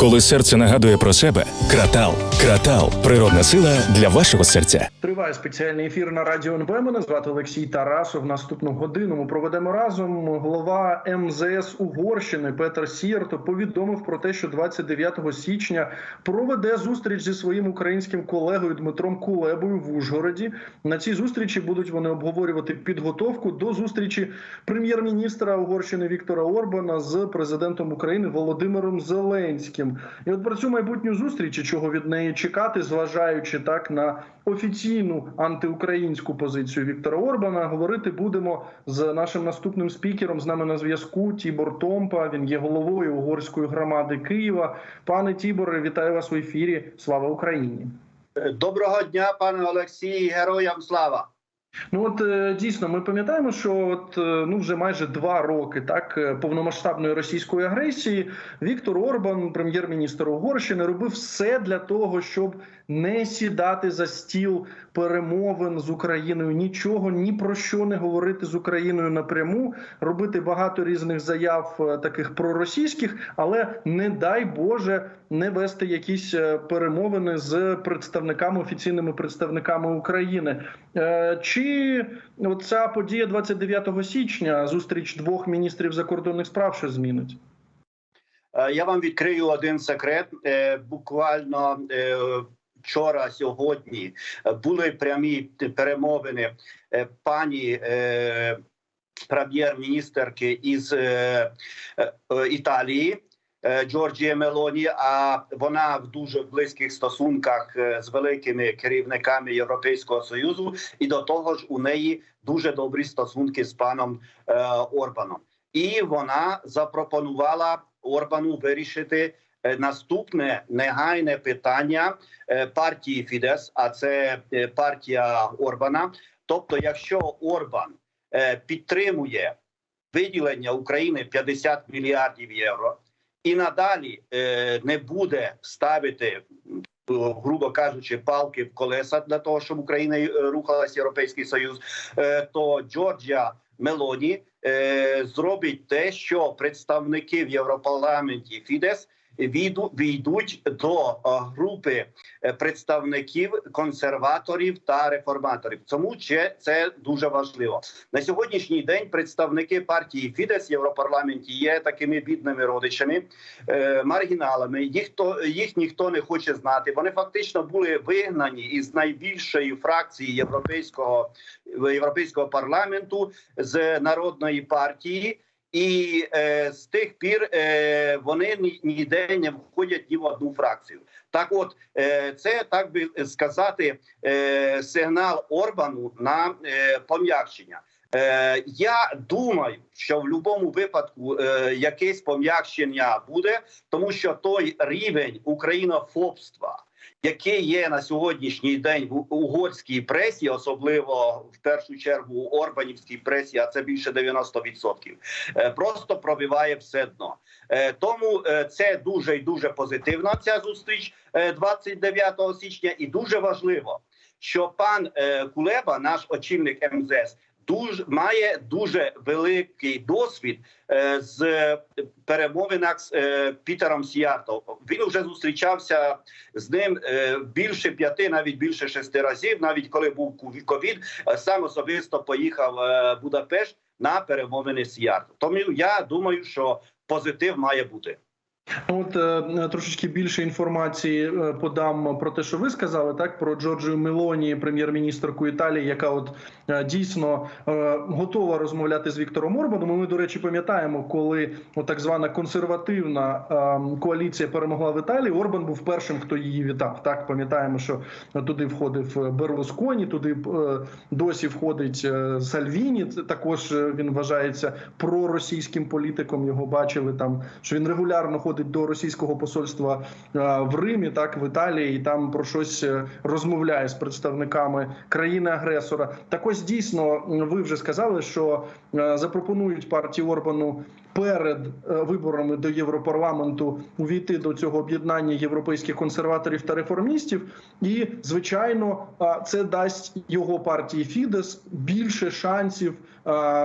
Коли серце нагадує про себе, кратал. Кратал природна сила для вашого серця. Триває спеціальний ефір на радіо НБ. Мене звати Олексій Тарасов. Наступну годину ми проведемо разом. Голова МЗС Угорщини Петр Сірто повідомив про те, що 29 січня проведе зустріч зі своїм українським колегою Дмитром Кулебою в Ужгороді. На цій зустрічі будуть вони обговорювати підготовку до зустрічі прем'єр-міністра Угорщини Віктора Орбана з президентом України Володимиром Зеленським. І от про цю майбутню зустріч, чого від неї чекати, зважаючи так на офіційну антиукраїнську позицію Віктора Орбана, говорити будемо з нашим наступним спікером. З нами на зв'язку Тібор Томпа. Він є головою угорської громади Києва. Пане Тіборе, вітаю вас у ефірі. Слава Україні! Доброго дня, пане Олексій, героям слава. Ну от е, дійсно, ми пам'ятаємо, що от е, ну вже майже два роки так е, повномасштабної російської агресії Віктор Орбан, прем'єр-міністр Угорщини, робив все для того, щоб не сідати за стіл перемовин з Україною, нічого ні про що не говорити з Україною напряму, робити багато різних заяв е, таких проросійських, але не дай Боже не вести якісь е, перемовини з представниками офіційними представниками України. Е, Чи ця подія 29 січня, зустріч двох міністрів закордонних справ, що змінить? Я вам відкрию один секрет. Буквально вчора, сьогодні е, були прямі перемовини е, пані е, прем'єр-міністерки із Італії. Джорджія Мелоні, а вона в дуже близьких стосунках з великими керівниками Європейського союзу, і до того ж у неї дуже добрі стосунки з паном Орбаном. І вона запропонувала Орбану вирішити наступне негайне питання е, партії Фідес, а це е, партія Орбана. Тобто, якщо Орбан е, підтримує виділення України 50 мільярдів євро і надалі е, не буде ставити. Грубо кажучи, палки в колеса для того, щоб Україна е, рухалась Європейський Союз, е, то Джорджія Мелоні е, зробить те, що представники в Європарламенті Фідес війдуть до е, групи е, представників консерваторів та реформаторів. Тому це дуже важливо на сьогоднішній день. Представники партії Фідес в Європарламенті є такими бідними родичами, е, маргіналами. Їх то їх ніхто не хоче знати. Вони фактично були вигнані із найбільшої фракції європейського європейського парламенту з народної партії. І е, з тих пір е, вони ні- ніде не входять ні в одну фракцію. Так, от е, це так би сказати, е, сигнал Орбану на е, пом'якшення. Е, я думаю, що в будь-якому випадку е, якесь пом'якшення буде, тому що той рівень українофобства, який є на сьогоднішній день в угорській пресі, особливо в першу чергу у Орбанівській пресі, а це більше 90%, е, просто пробиває все дно. Е, Тому е, це дуже і дуже позитивна ця зустріч е, 29 січня, і дуже важливо, що пан Кулеба, наш очільник МЗС, дуже має дуже великий досвід е, з перемовинах з е, Пітером Сіартом. Він вже зустрічався з ним е, більше п'яти, навіть більше шести разів. Навіть коли був ковід, е, сам особисто поїхав е, Будапешт на перемовини з Сіартом. Тому я думаю, що позитив має бути. От е, трошечки більше інформації е, подам про те, що ви сказали, так про Джорджію Мелоні, прем'єр-міністрку Італії, яка от е, дійсно готова розмовляти з Віктором Орбаном. Ми, до речі, пам'ятаємо, коли от так звана консервативна коаліція перемогла в Італії. Орбан був першим, хто її вітав. Так пам'ятаємо, що туди входив Берлусконі, туди досі входить Сальвіні. Також він вважається проросійським політиком. Його бачили там, що він регулярно ходить до російського посольства е, в Римі, так в Італії, і там про щось е, розмовляє з представниками країни-агресора. Так ось дійсно ви вже сказали, що е, запропонують партії Орбану перед виборами до Європарламенту увійти до цього об'єднання європейських консерваторів та реформістів. І звичайно, це дасть його партії Фідес більше шансів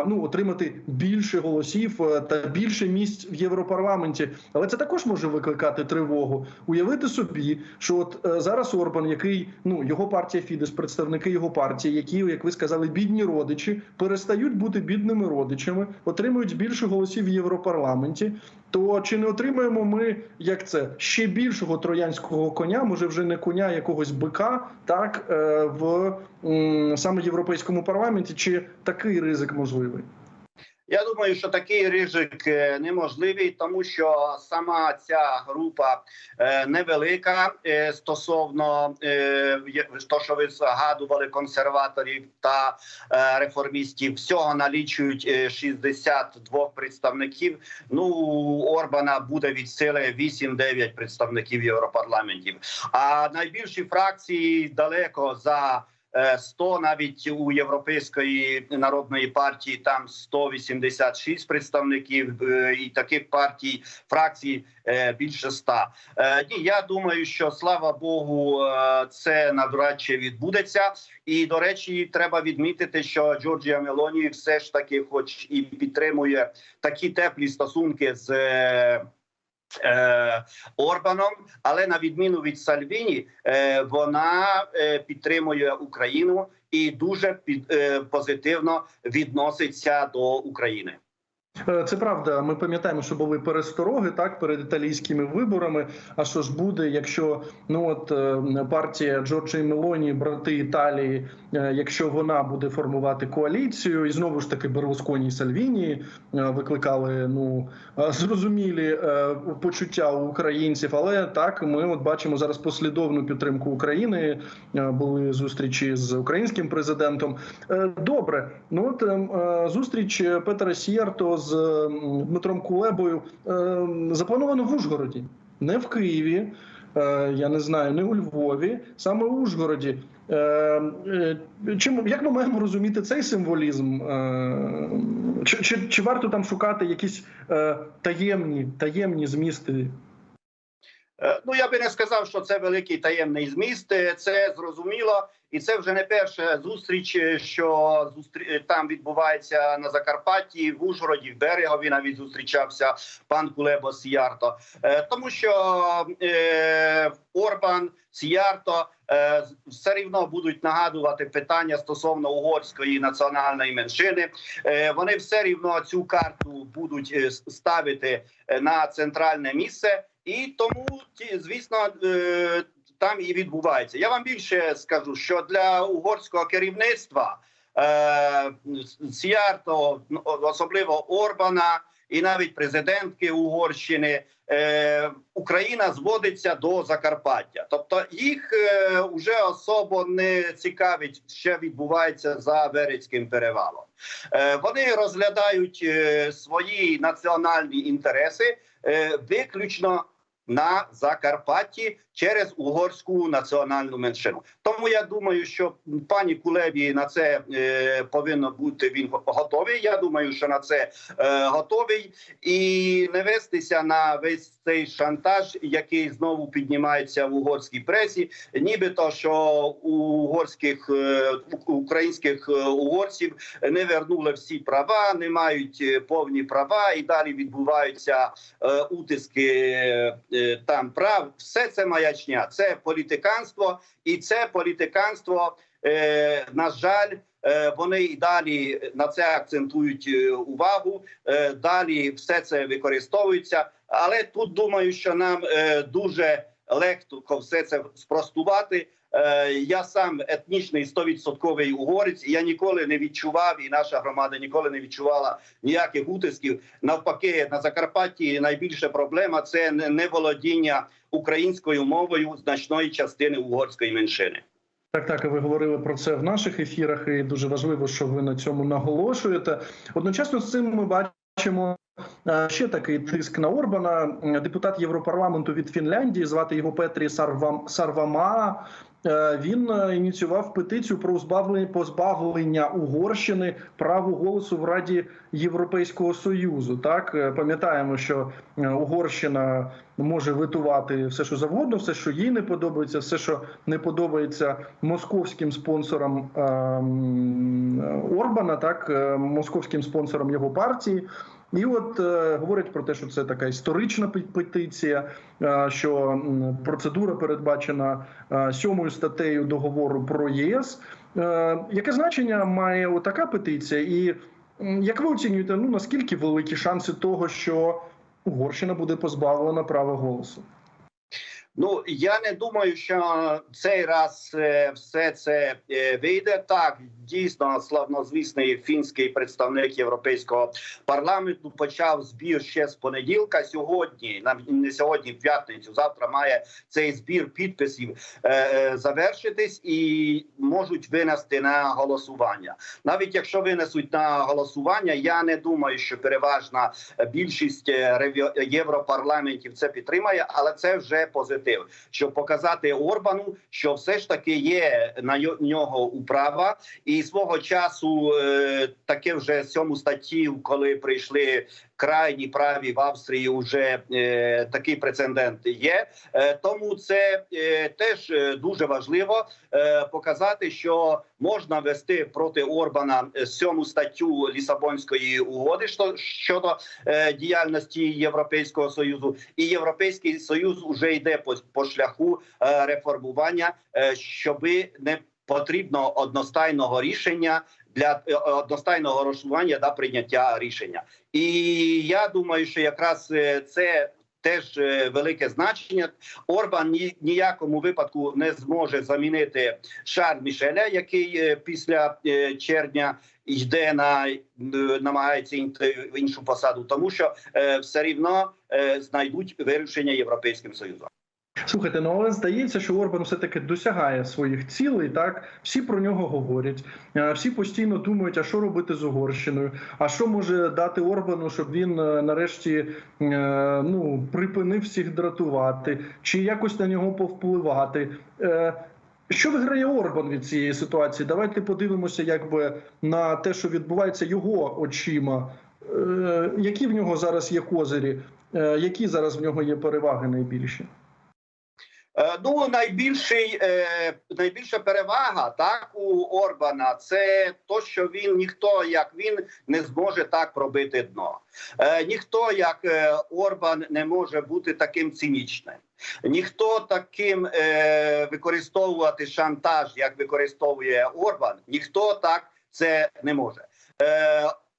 ну отримати більше голосів е, та більше місць в Європарламенті. Але це також може викликати тривогу. Уявити собі, що от е, зараз Орбан, який ну його партія Фідес, представники його партії, які, як ви сказали, бідні родичі, перестають бути бідними родичами, отримують більше голосів в Європарламенті. То чи не отримаємо ми як це ще більшого троянського коня, може вже не коня, якогось бика, так е, в саме європейському парламенті? Чи такий ризик можливий? Я думаю, що такий ризик е, неможливий, тому що сама ця група е, невелика е, стосовно то, що ви згадували консерваторів та реформістів. Всього налічують е, 62 представників. Ну у Орбана буде від сили 8-9 представників Європарламентів. А найбільші фракції далеко за. Е, 100 навіть у європейської народної партії там 186 представників е, і таких партій фракцій е, більше 100. Е, Ні, я думаю, що слава Богу, е, це навряд чи відбудеться. І до речі, треба відмітити, що Джорджія Мелоні все ж таки, хоч і підтримує такі теплі стосунки з. Е, Орбаном, але на відміну від Сальвіні, е, вона е, підтримує Україну і дуже е, позитивно відноситься до України. Це правда. Ми пам'ятаємо, що були перестороги так перед італійськими виборами. А що ж буде, якщо ну от партія Джорджії Мелоні, брати Італії, якщо вона буде формувати коаліцію, і знову ж таки Берлусконі і Сальвіні е, викликали ну е, зрозумілі е, почуття у українців. Але так ми от бачимо зараз послідовну підтримку України. Е, Були зустрічі з українським президентом. Е, Добре, ну от ем, е, зустріч Петра Сієрто з Дмитром Кулебою е, заплановано в Ужгороді, не в Києві. Е, Я не знаю, не у Львові, саме у Ужгороді. Е, е, Чим як ми маємо розуміти цей символізм? Чи, чи, чи варто там шукати якісь таємні таємні змісти? Е, Ну я би не сказав, що це великий таємний зміст. Е, Це зрозуміло, і це вже не перша зустріч, е, що там відбувається на Закарпатті, в Ужгороді, в Берегові навіть зустрічався пан Кулебо Сіярто, тому що Орбан Сіярто все рівно будуть нагадувати питання стосовно угорської національної меншини. Вони все рівно цю карту будуть ставити на центральне місце. І тому звісно, е, там і відбувається. Я вам більше скажу, що для угорського керівництва е, Сіарто, ну, особливо Орбана, і навіть президентки Угорщини, е, Україна зводиться до Закарпаття. Тобто їх вже особо не цікавить, що відбувається за Верецьким перевалом. Вони розглядають свої національні інтереси виключно на Закарпатті через угорську національну меншину. Тому я думаю, що пані Кулебі на це е, повинно бути він готовий. Я думаю, що на це е, готовий і не вестися на весь цей шантаж, який знову піднімається в угорській пресі, нібито що угорських е, українських е, угорців не вернули всі права, не мають е, повні права, і далі відбуваються е, утиски е, там прав. Все це маячня, це політиканство, і це політиканство, е, на жаль. е, Вони і далі на це акцентують е, увагу. е, Далі все це використовується. Але тут думаю, що нам е, дуже легко все це спростувати. Е, Я сам етнічний 100% угорець. і Я ніколи не відчував, і наша громада ніколи не відчувала ніяких утисків. Навпаки, на Закарпатті найбільша проблема це не- неволодіння українською мовою значної частини угорської меншини. Так, так, ви говорили про це в наших ефірах, і дуже важливо, що ви на цьому наголошуєте. Одночасно з цим ми бачимо. е, Ще такий тиск на Орбана. Депутат Європарламенту від Фінляндії, звати його Петрі Сарвам Сарвама. Е, він е, ініціював петицію про позбавлення Угорщини праву голосу в Раді Європейського союзу. Так Е, пам'ятаємо, що Угорщина може витувати все, що завгодно, все, що їй не подобається, все, що не подобається московським спонсорам е, Орбана, так московським спонсорам його партії. І от е, говорять про те, що це така історична пе- петиція, е, що процедура передбачена е, сьомою статтею договору про ЄС. Е, яке значення має така петиція? І як ви оцінюєте, ну наскільки великі шанси того, що Угорщина буде позбавлена права голосу? Ну я не думаю, що цей раз е, все це е, вийде. Так дійсно славнозвісний фінський представник європейського парламенту почав збір ще з понеділка. Сьогодні не сьогодні, в п'ятницю. Завтра має цей збір підписів е, завершитись і можуть винести на голосування. Навіть якщо винесуть на голосування, я не думаю, що переважна більшість європарламентів це підтримає, але це вже позитив, щоб показати Орбану, що все ж таки є на нього управа, і свого часу е, таке вже сьому статті, коли прийшли крайні праві в Австрії, вже е, такий прецедент є. Е, тому це е, теж е, дуже важливо е, показати, що можна вести проти Орбана е, сьому статтю Лісабонської угоди що- щодо е, діяльності Європейського союзу, і Європейський союз вже йде по, по шляху е, реформування, е, щоби не потрібно одностайного рішення для е, одностайного голосування та прийняття рішення. І я думаю, що якраз е, це. Теж е, велике значення. Орбан ні ніякому випадку не зможе замінити Шарль Мішеля, який е, після е, червня йде на е, намагається в іншу посаду, тому що е, все рівно е, знайдуть вирішення європейським союзом. Слухайте, ну але здається, що Орбан все таки досягає своїх цілей. Так всі про нього говорять, Е, всі постійно думають, а що робити з Угорщиною, а що може дати Орбану, щоб він е, нарешті е, ну припинив всіх дратувати, чи якось на нього повпливати. Що виграє Орбан від цієї ситуації? Давайте подивимося, якби на те, що відбувається його очима. Які в нього зараз є козирі, які зараз в нього є переваги найбільші? Е, Ну, найбільший е, найбільша перевага так у Орбана це то, що він ніхто як він не зможе так пробити дно. Е, ніхто як Орбан не може бути таким цинічним. Ніхто таким використовувати шантаж, як використовує Орбан, ніхто так це не може.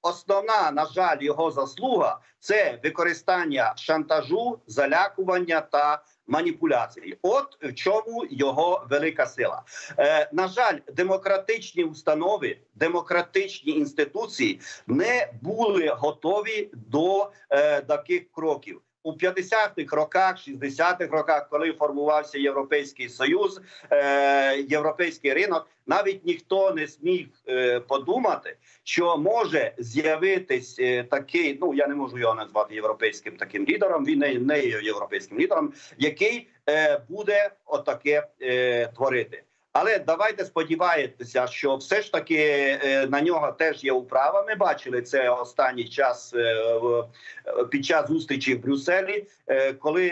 Основна, на жаль, його заслуга це використання шантажу, залякування та маніпуляції. От в чому його велика сила. Е, на жаль, демократичні установи, демократичні інституції не були готові до е, таких кроків. У 50-х роках, 60-х роках, коли формувався Європейський Союз, е, європейський ринок, навіть ніхто не зміг е, подумати, що може з'явитись е, такий. Ну я не можу його назвати європейським таким лідером. Він не, не є європейським лідером, який буде отаке творити. Але давайте сподіваємося, що все ж таки е, на нього теж є управа. Ми бачили це останній час е, е, під час зустрічі в Брюсселі, коли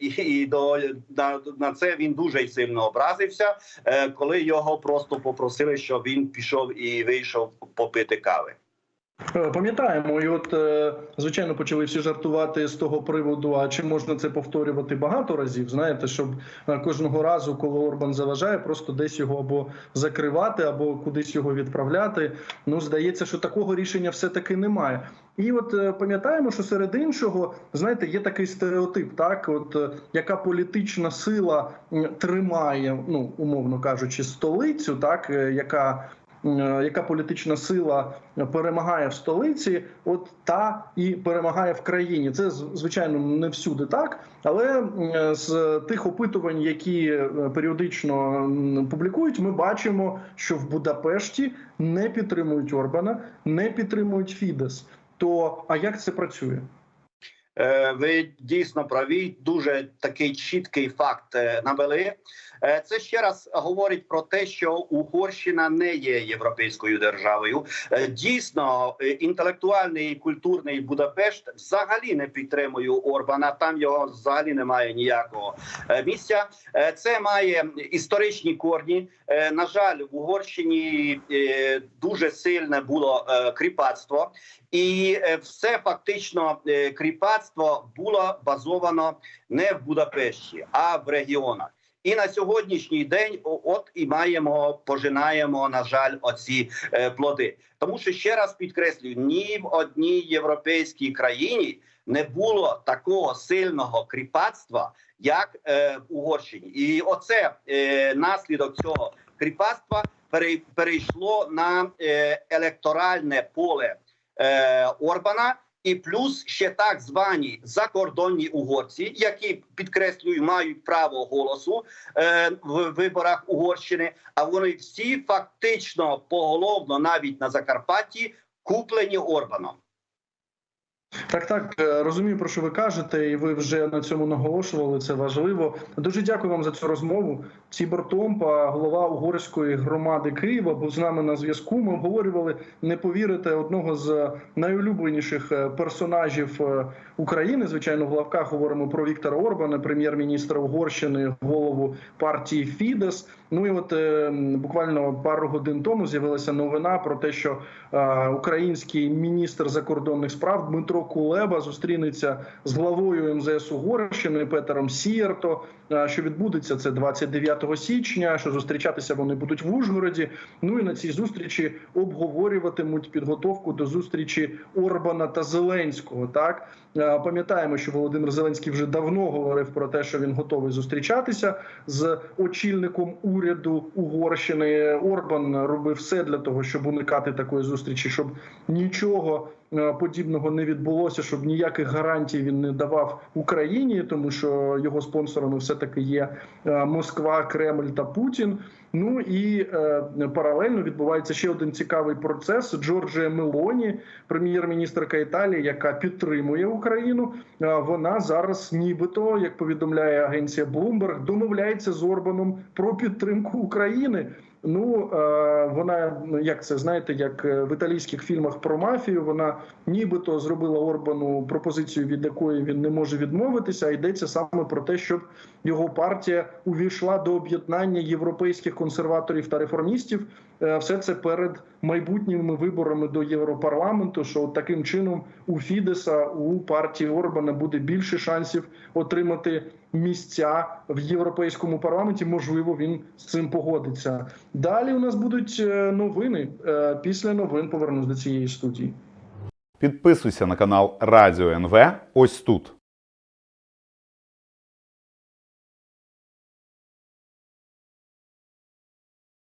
і, до на, на це він дуже сильно образився, коли його просто попросили, щоб він пішов і вийшов попити кави. Е, Пам'ятаємо, і от е, звичайно почали всі жартувати з того приводу. А чи можна це повторювати багато разів? Знаєте, щоб е, кожного разу, коли Орбан заважає, просто десь його або закривати, або кудись його відправляти. Ну здається, що такого рішення все таки немає. І от пам'ятаємо, що серед іншого, знаєте, є такий стереотип, так от яка політична сила тримає, ну умовно кажучи, столицю, так яка яка політична сила перемагає в столиці, от та і перемагає в країні. Це звичайно не всюди так, але е, з тих опитувань, які е, періодично публікують, ми бачимо, що в Будапешті не підтримують Орбана, не підтримують Фідес. То а як це працює? Е, Ви дійсно праві. Дуже такий чіткий факт е, навели. Е, Це ще раз говорить про те, що Угорщина не є європейською державою. Дійсно, інтелектуальний і культурний Будапешт взагалі не підтримує Орбана. Там його взагалі немає ніякого місця. Це має історичні корні. На жаль, в Угорщині дуже сильне було кріпацтво, і все фактично е, кріпацтво було базовано не в Будапешті, а в регіонах. І на сьогоднішній день, от і маємо, пожинаємо, на жаль, оці е, плоди. Тому що ще раз підкреслюю: ні в одній європейській країні не було такого сильного кріпацтва, як е, в Угорщині. І оце е, наслідок цього кріпацтва пере, перейшло на електоральне поле Орбана. І плюс ще так звані закордонні угорці, які підкреслюю, мають право голосу е, в виборах Угорщини. А вони всі фактично поголовно, навіть на Закарпатті, куплені Орбаном. Так, так е, розумію, про що ви кажете, і ви вже на цьому наголошували. Це важливо. Дуже дякую вам за цю розмову. Цібор Томпа, голова угорської громади Києва, був з нами на зв'язку. Ми обговорювали не повірите одного з найулюбленіших е, персонажів е, України. Звичайно, в лавках говоримо про Віктора Орбана, прем'єр-міністра Угорщини, голову партії Фідес. Ну і от е, буквально пару годин тому з'явилася новина про те, що е, український міністр закордонних справ Дмитро Кулеба зустрінеться з главою МЗС Угорщини Петером Сієрто. е, Що відбудеться це 29 січня. Що зустрічатися вони будуть в Ужгороді. Ну і на цій зустрічі обговорюватимуть підготовку до зустрічі Орбана та Зеленського. Так Е, пам'ятаємо, що Володимир Зеленський вже давно говорив про те, що він готовий зустрічатися з очільником уряду Угорщини. Орбан робив все для того, щоб уникати такої зустрічі, щоб нічого подібного не відбулося, щоб ніяких гарантій він не давав Україні, тому що його спонсорами все таки є е, Москва, Кремль та Путін. Ну і е, паралельно відбувається ще один цікавий процес. Джорджія Мелоні, прем'єр-міністрка Італії, яка підтримує Україну. е, Вона зараз, нібито, як повідомляє агенція Bloomberg, домовляється з Орбаном про підтримку України. Ну е, вона ну, як це знаєте, як е, в італійських фільмах про мафію, вона нібито зробила Орбану пропозицію, від якої він не може відмовитися. А йдеться саме про те, щоб його партія увійшла до об'єднання європейських консерваторів та реформістів. Е, Все це перед майбутніми виборами до Європарламенту. Що таким чином у Фідеса у партії Орбана буде більше шансів отримати місця в європейському парламенті. Можливо, він з цим погодиться. Далі у нас будуть е, новини. Е, Після новин повернусь до цієї студії. Підписуйся на канал Радіо НВ ось тут.